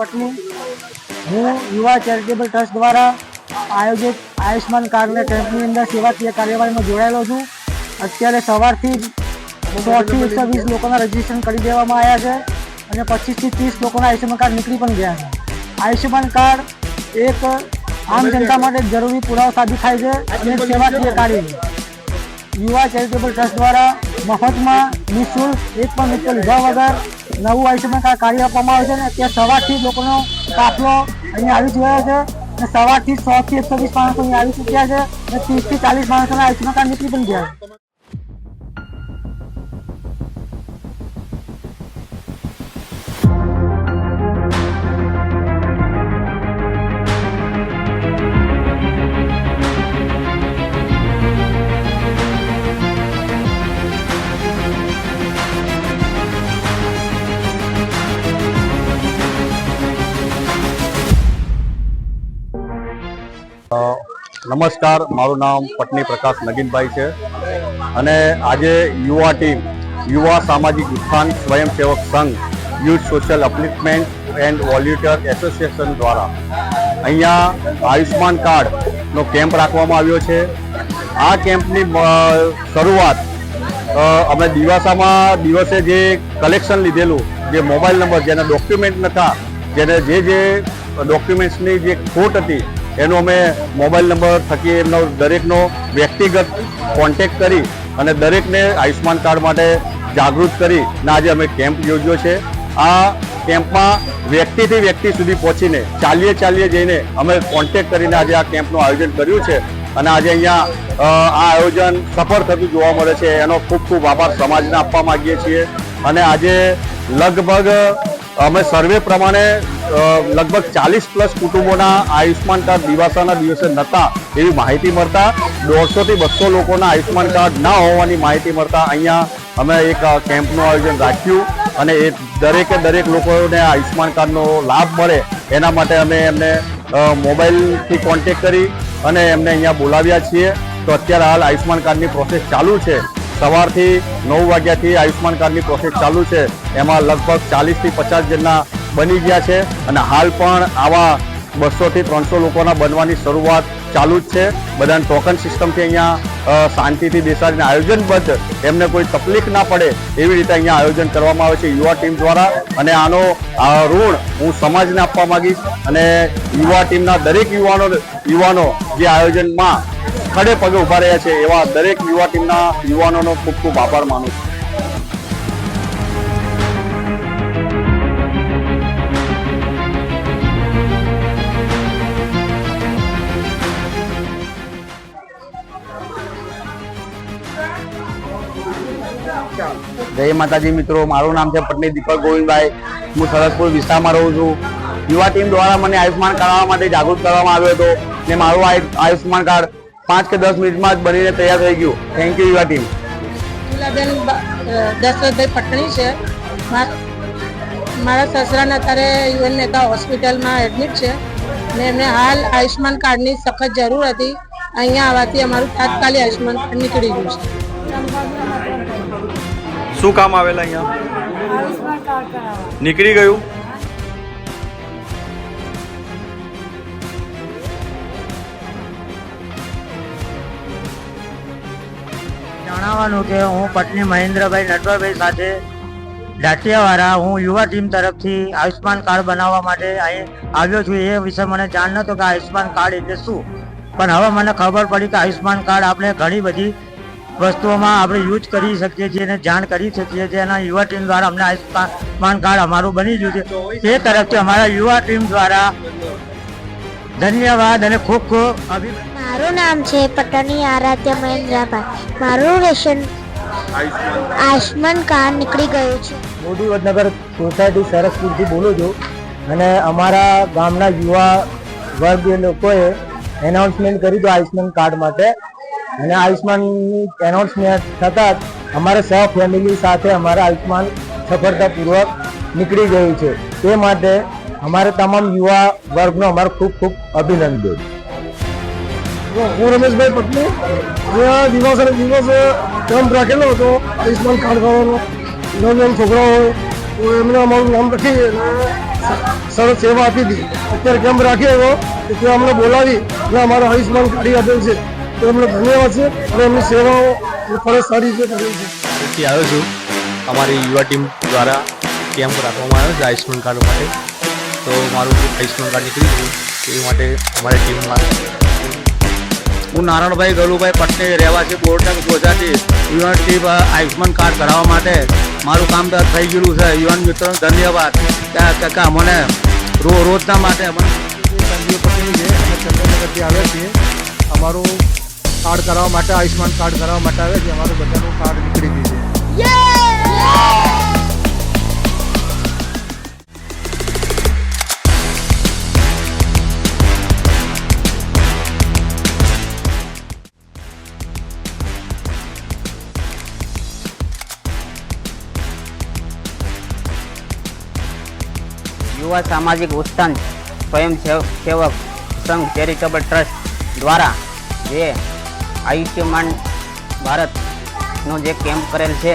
પટની. હું યુવા charitable trust દ્વારા આયોજિત આયુષ્માન કાર્ડના કેમ્પની અંદર સેવાકીય કાર્યવાહીમાં જોડાયેલો છું. અત્યારે સવારથી સોથી એકસો વીસ લોકોના રજીસ્ટ્રેશન કરી દેવામાં આવ્યા છે અને પચીસથી ત્રીસ લોકોના આયુષ્યમાન કાર્ડ નીકળી પણ ગયા છે. આયુષ્યમાન કાર્ડ એક આમ જનતા માટે જરૂરી પુરાવો સાબિત થાય છે અને સેવાકીય કાર્ય યુવા ચેરિટેબલ ટ્રસ્ટ દ્વારા મફતમાં નિઃશુલ્ક એક પણ રૂપિયા લીધા વગર નવું આયુષ્યમાન કાર્ય આપવામાં આવે છે ને, અત્યારે સવારથી લોકોનો કાફલો અહીંયા આવી ગયો છે. અને સવારથી સો થી એકસો વીસ માણસો અહીંયા આવી ચૂક્યા છે અને ત્રીસથી ચાલીસ માણસોના આયુષ્યમાન કાર્ડ નીકળી પણ ગયા નમસ્કાર, મારું નામ પટની પ્રકાશ નગીનભાઈ છે અને આજે યુવા ટીમ, યુવા સામાજિક ઉત્થાન Swayamsevak Sangh, youth social upliftment and volunteer association દ્વારા અહીંયા આયુષ્માન કાર્ડનો કેમ્પ રાખવામાં આવ્યો છે. આ કેમ્પની શરૂઆત અમે દિવાસામાં દિવસે જે કલેક્શન લીધેલું, જે મોબાઈલ નંબર, જેના ડોક્યુમેન્ટ નહોતા જેને જે જે ડોક્યુમેન્ટ્સની જે ખોટ હતી એનો અમે મોબાઈલ નંબર થકી એમનો દરેકનો વ્યક્તિગત કોન્ટેક કરી અને દરેકને આયુષ્યમાન કાર્ડ માટે જાગૃત કરી ને આજે અમે કેમ્પ યોજ્યો છે. આ કેમ્પમાં વ્યક્તિથી વ્યક્તિ સુધી પહોંચીને, ચાલીએ ચાલીએ જઈને અમે કોન્ટેક કરીને આજે આ કેમ્પનું આયોજન કર્યું છે અને આજે અહીંયા આ આયોજન સફળ થતું જોવા મળે છે. એનો ખૂબ ખૂબ આભાર સમાજને આપવા માગીએ છીએ. અને આજે લગભગ અમે સર્વે પ્રમાણે લગભગ ચાલીસ પ્લસ કુટુંબોના આયુષ્યમાન કાર્ડ દિવાસાના દિવસે નહોતા એવી માહિતી મળતા દોઢસોથી બસો લોકોના આયુષ્યમાન કાર્ડ ના હોવાની માહિતી મળતા અહીંયા અમે એક કેમ્પનું આયોજન રાખ્યું અને એ દરેકે દરેક લોકોને આયુષ્માન કાર્ડનો લાભ મળે એના માટે અમે એમને મોબાઈલથી કોન્ટેક કરી અને એમને અહીંયા બોલાવ્યા છીએ. તો અત્યારે હાલ આયુષ્યમાન કાર્ડની પ્રોસેસ ચાલુ છે. સવારથી નવ વાગ્યાથી આયુષ્યમાન કાર્ડની પ્રોસેસ ચાલુ છે. એમાં લગભગ ચાલીસથી પચાસ જણના બની ગયા છે અને હાલ પણ આવા બસોથી ત્રણસો લોકોના બનવાની શરૂઆત ચાલુ જ છે. બધાને ટોકન સિસ્ટમથી અહીંયા શાંતિથી બેસાડીને આયોજનબદ્ધ એમને કોઈ તકલીફ ના પડે એવી રીતે અહીંયા આયોજન કરવામાં આવે છે યુવા ટીમ દ્વારા. અને આનો ઋણ હું સમાજને આપવા માંગીશ અને યુવા ટીમના દરેક યુવાનો યુવાનો જે આયોજનમાં ખડે પગે ઊભા રહ્યા છે એવા દરેક યુવા ટીમના યુવાનોનો ખૂબ ખૂબ આભાર માનું છું. જય માતાજી મિત્રો, મારું નામ છે પટની દીપક ગોવિંદભાઈ. હું સરસપુર વિસ્તારમાં રહું છું. યુવા ટીમ દ્વારા મને આયુષ્યમાન કરાવવા માટે જાગૃત કરવામાં આવ્યો હતો ને મારું આયુ- આયુષ્માન કાર્ડ પાંચ કે દસ મિનિટમાં જ બનીને તૈયાર થઈ ગયું. થેન્ક યુ યુવા ટીમ. બેન દશરથભાઈ પટણી છે. મારા સસરાને અત્યારે યુએન મહેતા હોસ્પિટલમાં એડમિટ છે ને એમને હાલ આયુષ્યમાન કાર્ડની સખત જરૂર હતી. અહીંયા આવવાથી અમારું તાત્કાલિક આયુષ્માન કાર્ડ નીકળી ગયું છે. શું કામ આવેલા અહીંયા? નીકળી ગયું? જણાવવાનું કે હું પત્ની મહેન્દ્રભાઈ નટવરભાઈ સાથે દાંતિયાવાળા હું યુવા ટીમ તરફથી આયુષ્માન કાર્ડ બનાવવા માટે અહીં આવ્યો છું. એ વિશે મને જાણ નહોતો કે આયુષ્માન કાર્ડ એટલે શું? પણ હવે મને ખબર પડી કે આયુષ્માન કાર્ડ આપણે ઘણી બધી વસ્તુઓમાં આપણે યુઝ કરી શકીએ છીએ અને જાણ કરી શકીએ છીએ એના યુવા ટીમ દ્વારા અમને આયુષ્યમાન કાર્ડ અમારું બની ગયું છે. તે તરફથી અમારા યુવા ટીમ દ્વારા ધન્યવાદ અને ખૂબ ખૂબ અભિનંદન. મારું નામ છે પટણી આરાધ્ય મહેન્દ્રભાઈ. મારું રેશન આયુષ્માન કાર્ડ નીકળી ગયું છે. મોદી વડનગર સોસાયટી સરસપુરથી બોલું છું અને અમારા ગામના યુવા વર્ગ લોકોએ એનાઉન્સમેન્ટ કર્યું હતું આયુષ્માન કાર્ડ માટે. અને આયુષ્માનની એનાઉન્સમેન્ટ થતાં જ અમારે સહ ફેમિલી સાથે અમારે આયુષ્માન સફળતાપૂર્વક નીકળી ગયું છે. તે માટે અમારે તમામ યુવા વર્ગનો અમારો ખૂબ ખૂબ અભિનંદન. હું રમેશભાઈ પટેલ અહીંયા દિવસ અને દિવસ કેમ્પ રાખેલો હતો, આયુષ્માન કાર્ડ કરવાનો નવ છોકરાઓ તો એમને અમારું નામ લખી સરસ સેવા આપી હતી અત્યારે કેમ્પ રાખ્યો એવો તો અમને બોલાવી અને અમારો આયુષ્માન કાઢી આપેલ છે. તો એમને ધન્યવાદ છે અને એમની સેવાઓ ફરજ સારી રીતે કરી છે. પછી આવ્યો છું. અમારી યુવા ટીમ દ્વારા કેમ્પ રાખવામાં આવ્યો છે આયુષ્માન કાર્ડ માટે. તો મારું આયુષ્માન કાર્ડ નીકળ્યું ગયું એ માટે અમારી ટીમમાં હું નારાયણભાઈ ગલુભાઈ રહેવા છે બોરટક ગોજાથી યુવાન ટીમ આયુષ્માન કાર્ડ કરાવવા માટે મારું કામ થઈ ગયેલું છે. યુવાન મિત્ર ધન્યવાદ. કાકા રો રોજના માટે અમને સંજીવ પટેલ છે અમે ચંદ્રનગરથી આવ્યા છીએ. અમારું કાર્ડ કરાવવા માટે આયુષ્માન કાર્ડ કરાવવા માટે આવ્યા છે. અમારું બધાનું કાર્ડ નીકળી ગયું છે. યુવા સામાજિક ઉત્થાન સ્વયં સેવ- સેવક સંઘ ચેરિટેબલ ટ્રસ્ટ દ્વારા જે આયુષ્યમાન ભારતનો જે કેમ્પ કરેલ છે,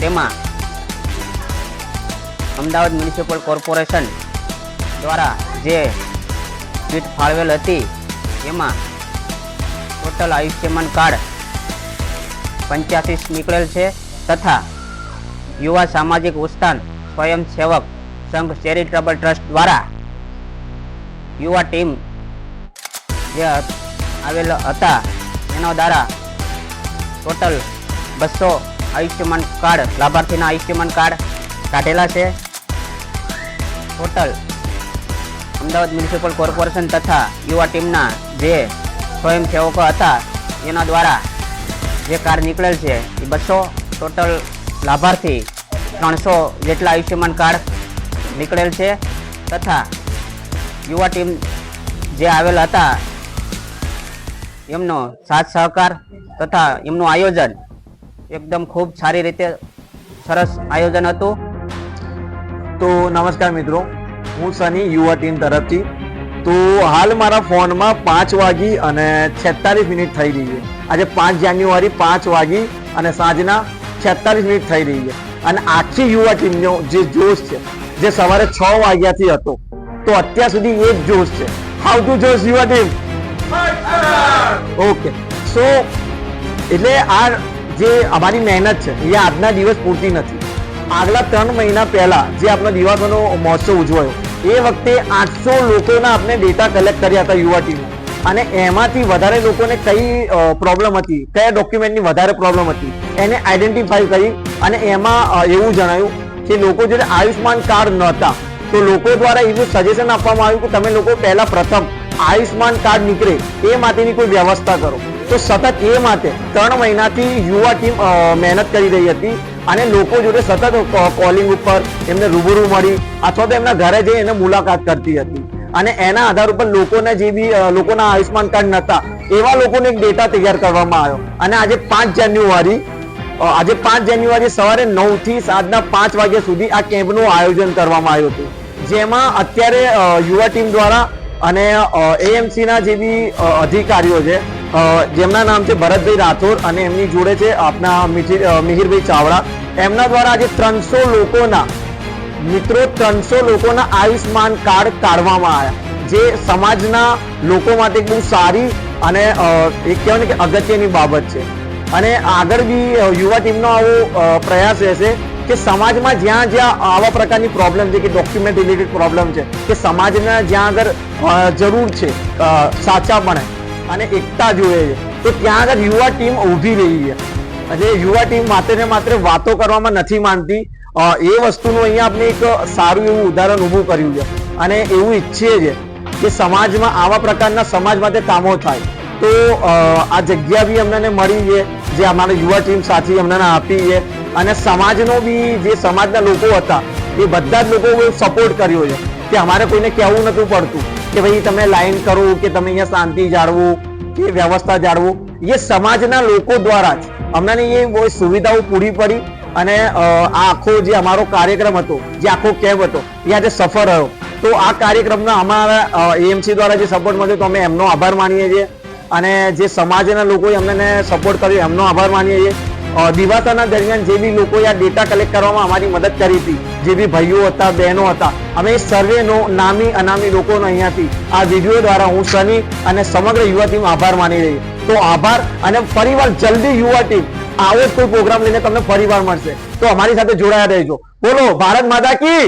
તેમાં અમદાવાદ મ્યુનિસિપલ કોર્પોરેશન દ્વારા જે કીટ ફાળવેલ હતી, એમાં ટોટલ આયુષ્યમાન કાર્ડ પંચ્યાસી નીકળેલ છે તથા યુવા સામાજિક ઉત્થાન સ્વયંસેવક સંઘ ચેરિટેબલ ટ્રસ્ટ દ્વારા યુવા ટીમ જે આવેલ હતા એના દ્વારા ટોટલ બસો આયુષ્યમાન કાર્ડ, લાભાર્થીના આયુષ્યમાન કાર્ડ કાઢેલા છે. ટોટલ અમદાવાદ મ્યુનિસિપલ કોર્પોરેશન તથા યુવા ટીમના જે સ્વયંસેવકો હતા, એના દ્વારા જે કાર્ડ નીકળેલ છે, એ બસો ટોટલ લાભાર્થી ત્રણસો જેટલા આયુષ્યમાન કાર્ડ નીકળેલ છે. તથા યુવા ટીમ જે આવેલ હતા એમનો સાથ સહકાર તથા એમનું આયોજન એકદમ ખૂબ સારી રીતે સરસ આયોજન હતું. તો નમસ્કાર મિત્રો, હું સની, યુવા ટીમ તરફથી. તો હાલ મારા ફોનમાં પાંચ વાગી અને છેતાલીસ મિનિટ થઈ રહી છે. આજે પાંચ જાન્યુઆરી, પાંચ વાગી અને સાંજના છેતાલીસ મિનિટ થઈ રહી છે. અને આખી યુવા ટીમનો જે જોશ છે, જે સવારે છ વાગ્યાથી હતો, તો અત્યાર સુધી એ જ જોશ છે. હાઉ ટુ જોશ યુવા ટીમ? ઓકે સો એટલે આ જે અમારી મહેનત છે, એ આજના દિવસ પૂરતી નથી. આગલા ત્રણ મહિના પહેલા જે આપણો દિવાળીનો મહોત્સવ ઉજવાયો, એ વખતે આઠસો લોકોના આપણે ડેટા કલેક્ટ કર્યા હતા યુવા ટીમે અને એમાંથી વધારે લોકોને કઈ પ્રોબ્લેમ હતી, કયા ડોક્યુમેન્ટની વધારે પ્રોબ્લેમ હતી, એને આઈડેન્ટિફાઈ કરી અને એમાં એવું જણાયું કે લોકો જોડે આયુષ્માન કાર્ડ નહોતા. તો લોકો દ્વારા એવું સજેશન આપવામાં આવ્યું કે તમે લોકો પહેલા પ્રથમ આયુષ્માન કાર્ડ નીકળે, એ માટેની કોઈ વ્યવસ્થા કરો. તો સતત એ માટે ત્રણ મહિનાથી યુવા ટીમ મહેનત કરી રહી હતી અને લોકો જોડે સતત કોલિંગ ઉપર એમને રૂબરૂ મળી અથવા તો એમના ઘરે જઈ એને મુલાકાત કરતી હતી. અને એના આધાર ઉપર લોકોને જે બી લોકોના આયુષ્માન કાર્ડ નહોતા એવા લોકોને એક ડેટા તૈયાર કરવામાં આવ્યો. અને આજે પાંચ જાન્યુઆરી આજે પાંચ જાન્યુઆરી સવારે નવથી સાંજના પાંચ વાગ્યા સુધી આ કેમ્પનું આયોજન કરવામાં આવ્યું હતું. જેમાં અત્યારે યુવા ટીમ દ્વારા અને એએમસી ના જે બી અધિકારીઓ છે જેમના નામ છે ભરતભાઈ રાઠોડ અને એમની જોડે છે આપના મિહિર- મિહિરભાઈ ચાવડા. એમના દ્વારા આજે ત્રણસો લોકોના, મિત્રો ત્રણસો લોકોના આયુષ્માન કાર્ડ કાઢવામાં આવ્યા. જે સમાજના લોકો માટે બહુ સારી અને એક કહેવાય ને કે અગત્યની બાબત છે. અને આગળ બી યુવા ટીમનો આવો પ્રયાસ રહેશે. કે સમાજમાં જ્યાં જ્યાં આવા પ્રકારની પ્રોબ્લેમ છે કે ડોક્યુમેન્ટ રિલેટેડ પ્રોબ્લેમ છે કે સમાજના જ્યાં આગળ જરૂર છે અ, સાચાપણે અને એકતા જોઈએ છે તો ત્યાં આગળ યુવા ટીમ ઊભી રહી છે. જે યુવા ટીમ માત્ર ને માત્ર વાતો કરવામાં નથી માનતી એ વસ્તુનું અહીંયા આપણે એક સારું એવું ઉદાહરણ ઊભું કર્યું છે. અને એવું ઈચ્છીએ છે કે સમાજમાં આવા પ્રકારના સમાજ માટે કામો થાય. તો આ જગ્યા બી અમને મળી છે. જે અમારા યુવા ટીમ સાથી અમને આપી છે. અને સમાજનો બી જે સમાજના લોકો હતા, એ બધા જ લોકો સપોર્ટ કર્યો છે કે અમારે કોઈને કહેવું નહોતું પડતું કે ભાઈ તમે લાઈન કરો, કે તમે અહીંયા શાંતિ જાળવું, કે વ્યવસ્થા જાળવું. એ સમાજના લોકો દ્વારા જ અમને એ સુવિધાઓ પૂરી પડી અને આ આખો જે અમારો કાર્યક્રમ હતો, જે આખો કેમ્પ હતો, એ આજે સફળ રહ્યો. તો આ કાર્યક્રમના અમારા એએમસી દ્વારા જે સપોર્ટ મળ્યો, તો અમે એમનો આભાર માનીએ છીએ. અને જે સમાજના લોકોએ અમને સપોર્ટ કર્યો, એમનો આભાર માનીએ છીએ. દિવાતાના દરમિયાન જે બી લોકોએ આ ડેટા કલેક્ટ કરવામાં અમારી મદદ કરી હતી, જે બી ભાઈઓ હતા, બહેનો હતા, અમે સર્વેનો નામી અનામી લોકોનો અહીંયાથી આ વીડિયો દ્વારા હું સની અને સમગ્ર યુવા ટીમ આભાર માની રહી તો આભાર અને ફરીવાર જલ્દી યુવા ટીમ આવો જ કોઈ પ્રોગ્રામ લઈને તમને ફરીવાર મળશે. તો અમારી સાથે જોડાયા રહેજો. બોલો, ભારત માતા કી